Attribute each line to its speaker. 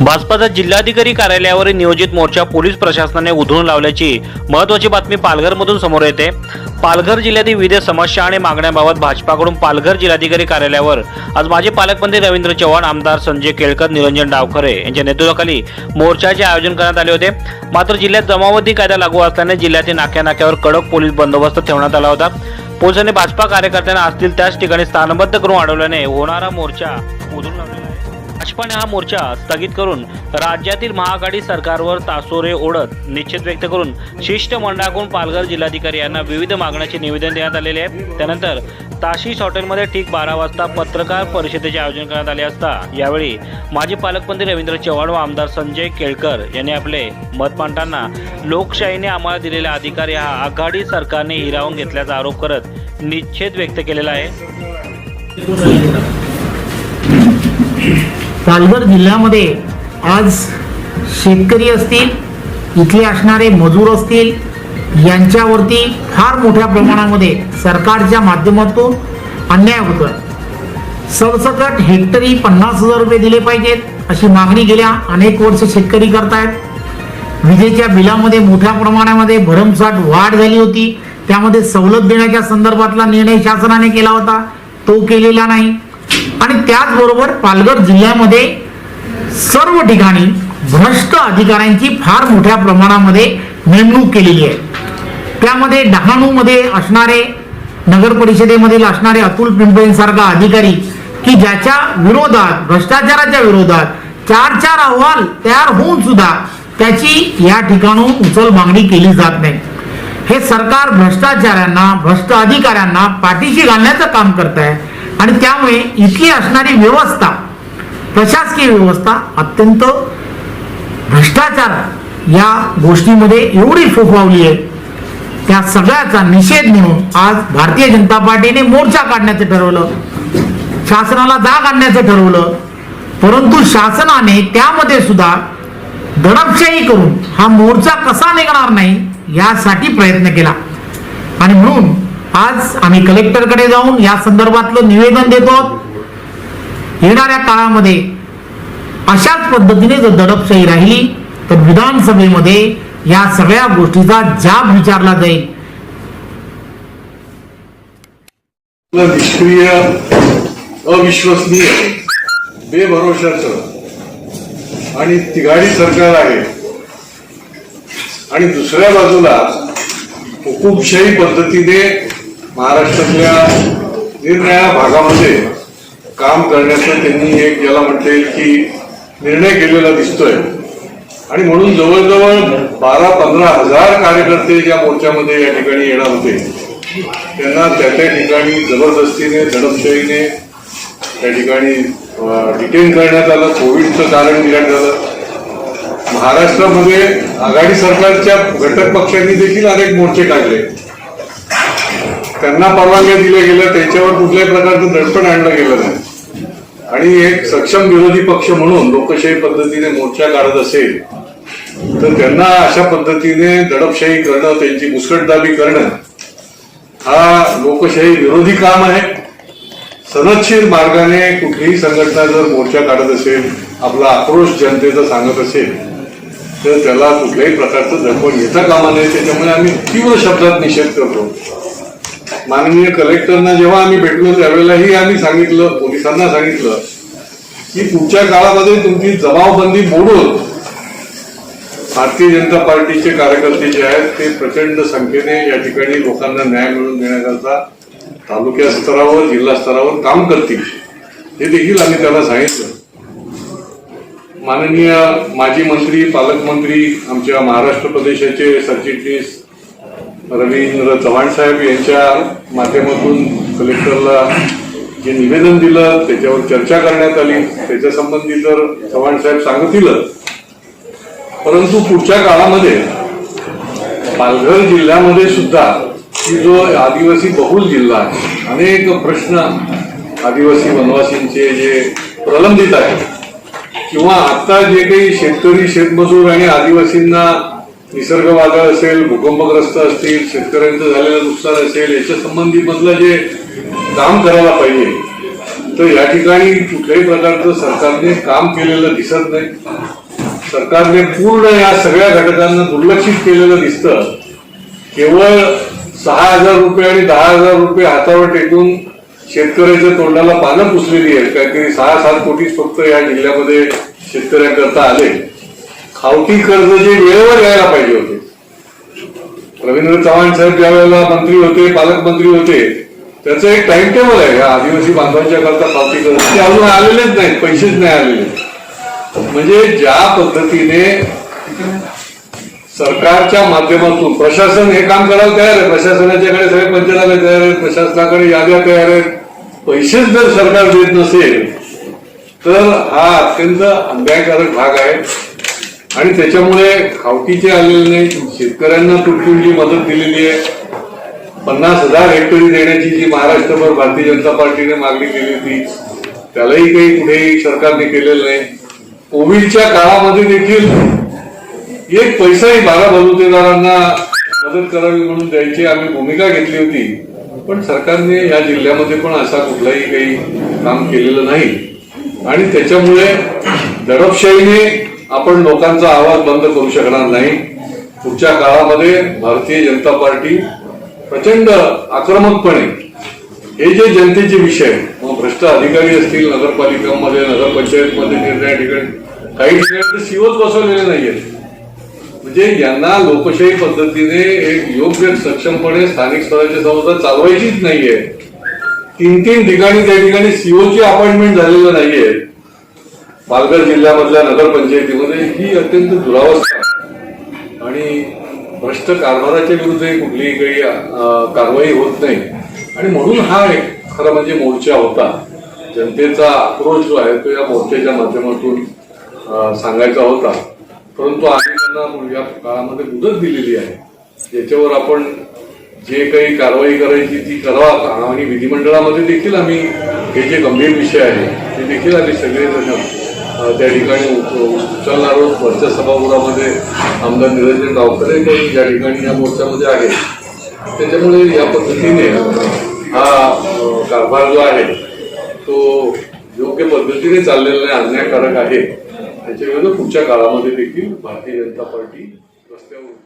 Speaker 1: भाजपाचा जिल्हाधिकारी कार्यालयावर नियोजित मोर्चा पोलीस प्रशासनाने उधळून लावल्याची महत्वाची बातमी पालघरमधून समोर येते. पालघर जिल्ह्यातील विविध समस्या आणि मागण्याबाबत भाजपाकडून पालघर जिल्हाधिकारी कार्यालयावर आज माजी पालकमंत्री रवींद्र चव्हाण आमदार संजय केळकर निरंजन डावखरे यांच्या नेतृत्वाखाली मोर्चाचे आयोजन करण्यात आले होते. मात्र जिल्ह्यात जमावबंदी कायदा लागू असल्याने जिल्ह्यातील नाक्या नाक्यावर कडक पोलीस बंदोबस्त ठेवण्यात आला होता. पोलिसांनी भाजपा कार्यकर्त्यांना असतील त्याच ठिकाणी स्थानबद्ध करून अडवल्याने होणारा मोर्चा उधळून लावला भाजपाने हा मोर्चा स्थगित करून राज्यातील महाआघाडी सरकारवर तासोरे ओढत निश्चित व्यक्त करून शिष्टमंडळाकडून पालघर जिल्हाधिकारी यांना विविध मागण्याचे निवेदन देण्यात आलेले आहे. त्यानंतर ताशीस हॉटेलमध्ये ठीक बारा वाजता पत्रकार परिषदेचे आयोजन करण्यात आले असता यावेळी माजी पालकमंत्री रवींद्र चव्हाण व आमदार संजय केळकर यांनी आपले मत मांडताना लोकशाहीने आम्हाला दिलेला अधिकार हा आघाडी सरकारने हिरावून घेतल्याचा आरोप करत निच्छेद व्यक्त केलेला आहे.
Speaker 2: पालघर जिल्ह्यामध्ये आज शेतकरी असतील इथले असणारे मजूर असतील यांच्यावरती फार मोठ्या प्रमाणामध्ये सरकारच्या माध्यमातून अन्याय होतोय. सरसकट हेक्टरी पन्नास हजार रुपये दिले पाहिजेत अशी मागणी गेल्या अनेक वर्ष शेतकरी करतायत. विजेच्या बिलामध्ये मोठ्या प्रमाणामध्ये भरमसाठ वाढ झाली होती. त्यामध्ये सवलत देण्याच्या संदर्भातला निर्णय शासनाने केला होता. तो केलेला नाही. आणि त्याचबरोबर पालघर जिल्ह्यामध्ये सर्व ठिकाणी भ्रष्ट अधिकाऱ्यांची फार मोठ्या प्रमाणामध्ये नेमणूक केलेली आहे. त्यामध्ये डहाणूमध्ये असणारे नगर परिषदेमधील असणारे अतुल पिंपळेंसारखा अधिकारी की ज्याच्या विरोधात भ्रष्टाचाराच्या विरोधात चार चार अहवाल तयार होऊन सुद्धा त्याची या ठिकाणून उचल मागणी केली जात नाही. हे सरकार भ्रष्टाचाऱ्यांना भ्रष्ट अधिकाऱ्यांना पाठीशी घालण्याचं काम करत आहे आणि त्यामुळे इथली असणारी व्यवस्था प्रशासकीय व्यवस्था अत्यंत भ्रष्टाचार या गोष्टीमध्ये एवढी फोफावली आहे. त्या सगळ्याचा निषेध म्हणून आज भारतीय जनता पार्टीने मोर्चा काढण्याचं ठरवलं. शासनाला जाग आणण्याचं ठरवलं. परंतु शासनाने त्यामध्ये सुद्धा दडपशाही करून हा मोर्चा कसा निघणार नाही यासाठी प्रयत्न केला. आणि म्हणून आज आम्ही कलेक्टरकडे जाऊन या संदर्भातलं निवेदन देतो. येणाऱ्या काळामध्ये अशाच पद्धतीने जर दडपशाही राहिली तर विधानसभेमध्ये या सगळ्या गोष्टीचा जाब विचारला जाईल.
Speaker 3: निष्क्रिय अविश्वसनीय बेभरोशाचं आणि तिघाडी सरकार आहे. आणि दुसऱ्या बाजूला हुकुमशाही पद्धतीने महाराष्ट्रातल्या निरनिळ्या भागामध्ये काम करण्याचं त्यांनी एक ज्याला म्हणता येईल की निर्णय केलेला दिसतोय. आणि म्हणून जवळजवळ बारा पंधरा हजार कार्यकर्ते ज्या मोर्चामध्ये या ठिकाणी येणार होते त्यांना त्या त्या ठिकाणी जबरदस्तीने दडपशाहीने त्या ठिकाणी डिटेन करण्यात आलं. कोविडचं कारण निघण्यात झालं. महाराष्ट्रामध्ये आघाडी सरकारच्या घटक पक्षांनी देखील अनेक मोर्चे काढले. त्यांना परवानग्या दिल्या गेल्या त्याच्यावर कुठल्याही प्रकारचं दडपण आणलं गेलं नाही. आणि एक सक्षम विरोधी पक्ष म्हणून लोकशाही पद्धतीने मोर्चा काढत असेल तर त्यांना अशा पद्धतीने दडपशाही करणं त्यांची मुस्कटदाबी करणं हा लोकशाही विरोधी काम आहे. सनदशीर मार्गाने कुठलीही संघटना जर मोर्चा काढत असेल आपला आक्रोश जनतेचा सांगत असेल तर त्याला कुठल्याही प्रकारचं दडपण येता कामा नये. त्याच्यामुळे आम्ही तीव्र शब्दात निषेध करतो. माननीय कलेक्टरना जेव्हा आम्ही भेटलो त्यावेळेलाही आम्ही सांगितलं पोलिसांना सांगितलं की पुढच्या काळामध्ये तुमची जमावबंदी मोडून भारतीय जनता पार्टीचे कार्यकर्ते जे आहेत ते प्रचंड संख्येने या ठिकाणी लोकांना न्याय मिळवून देण्याकरता तालुक्या स्तरावर जिल्हा स्तरावर काम करतील हे देखील आम्ही त्याला सांगितलं. माननीय माजी मंत्री पालकमंत्री आमच्या महाराष्ट्र प्रदेशाचे सरचिटणीस रवींद्र चव्हाण साहेब यांच्या माध्यमातून कलेक्टरला जे निवेदन दिलं त्याच्यावर चर्चा करण्यात आली. त्याच्या संबंधी तर चव्हाण साहेब सांगतीलच. परंतु पुढच्या काळामध्ये पालघर जिल्ह्यामध्ये सुद्धा की जो आदिवासी बहुल जिल्हा आहे अनेक प्रश्न आदिवासी वनवासींचे जे प्रलंबित आहेत. किंवा आता जे काही शेतकरी शेतमजूर आणि आदिवासींना निसर्ग वादळ असेल भूकंपग्रस्त असतील शेतकऱ्यांचं झालेलं नुकसान असेल याच्या संबंधी मधलं जे काम करायला पाहिजे तर या ठिकाणी कुठल्याही प्रकारचं सरकारने काम केलेलं दिसत नाही. सरकारने पूर्ण या सगळ्या घटकांना दुर्लक्षित केलेलं दिसतं. केवळ सहा हजार रुपये आणि दहा हजार रुपये हातावर टेकून शेतकऱ्याच्या तोंडाला पानं पुसलेली आहेत. काहीतरी सहा सात कोटीच फक्त या जिल्ह्यामध्ये शेतकऱ्यांकरता आले. खावटी कर्ज जे वेळेवर यायला पाहिजे होते. रवींद्र चव्हाण साहेब ज्या वेळेला मंत्री होते पालकमंत्री होते. त्याचं एक टाइम टेबल आहे. का आदिवासी बांधवांच्या करता पावती कर्ज ते अजून आलेलेच नाहीत पैसेच नाही आलेले. म्हणजे ज्या पद्धतीने सरकारच्या माध्यमातून प्रशासन हे काम करायला तयार आहे. प्रशासनाच्याकडे सगळे पंचनामे तयार आहेत प्रशासनाकडे याद्या तयार आहेत. पैसेच जर सरकार देत नसेल तर हा अत्यंत अन्यायकारक भाग आहे. आणि त्याच्यामुळे खावटीचे आलेले नाही शेतकऱ्यांना जी मदत दिलेली आहे. पन्नास हजार हेक्टरी देण्याची जी महाराष्ट्रभर भारतीय जनता पार्टीने मागणी केली होती त्यालाही काही कुठेही सरकारने केलेलं नाही. कोविडच्या काळामध्ये देखील एक पैसाही बारा बलुतेदारांना मदत करावी म्हणून द्यायची आम्ही भूमिका घेतली होती. पण सरकारने या जिल्ह्यामध्ये पण असा कुठलाही काही काम केलेलं नाही. आणि त्याच्यामुळे दडपशाहीने आपण लोकांचा आवाज बंद करू शकणार नाही. पुढच्या काळामध्ये भारतीय जनता पार्टी प्रचंड आक्रमकपणे हे जे जनतेचे विषय मग भ्रष्ट अधिकारी असतील नगरपालिकांमध्ये नगरपंचायतमध्ये निर्णय ठिकाणी काही ठिकाणी तर सीओच बसवलेले नाहीयेत म्हणजे यांना लोकशाही पद्धतीने एक योग्य सक्षमपणे स्थानिक स्वराज्य संस्था चालवायचीच नाहीये. तीन तीन ठिकाणी त्या ठिकाणी सीओची अपॉइंटमेंट झालेलं नाहीये. पालघर जिल्ह्यामधल्या नगरपंचायतीमध्ये ही अत्यंत दुरावस्था आहे. आणि भ्रष्ट कारभाराच्या विरुद्ध कुठलीही काही कारवाई होत नाही. आणि म्हणून हा एक खरं म्हणजे मोर्चा होता. जनतेचा आक्रोश जो आहे तो या मोर्चाच्या माध्यमातून सांगायचा होता. परंतु आम्ही त्यांना या काळामध्ये मुदत दिलेली आहे. याच्यावर आपण जे काही कारवाई करायची ती करावा. आणि विधिमंडळामध्ये देखील आम्ही हे जे गंभीर विषय आहे ते देखील आम्ही सगळेजण त्या ठिकाणी उचलणार आहोत. वरच्या सभागृहामध्ये आमदार निरंजन गावकरे पण ज्या ठिकाणी या मोर्चामध्ये आहेत. त्याच्यामुळे या पद्धतीने हा कारभार जो आहे तो योग्य पद्धतीने चाललेला नाही अन्यायकारक आहे. त्याच्यामुळे पुढच्या काळामध्ये देखील भारतीय जनता पार्टी रस्त्यावर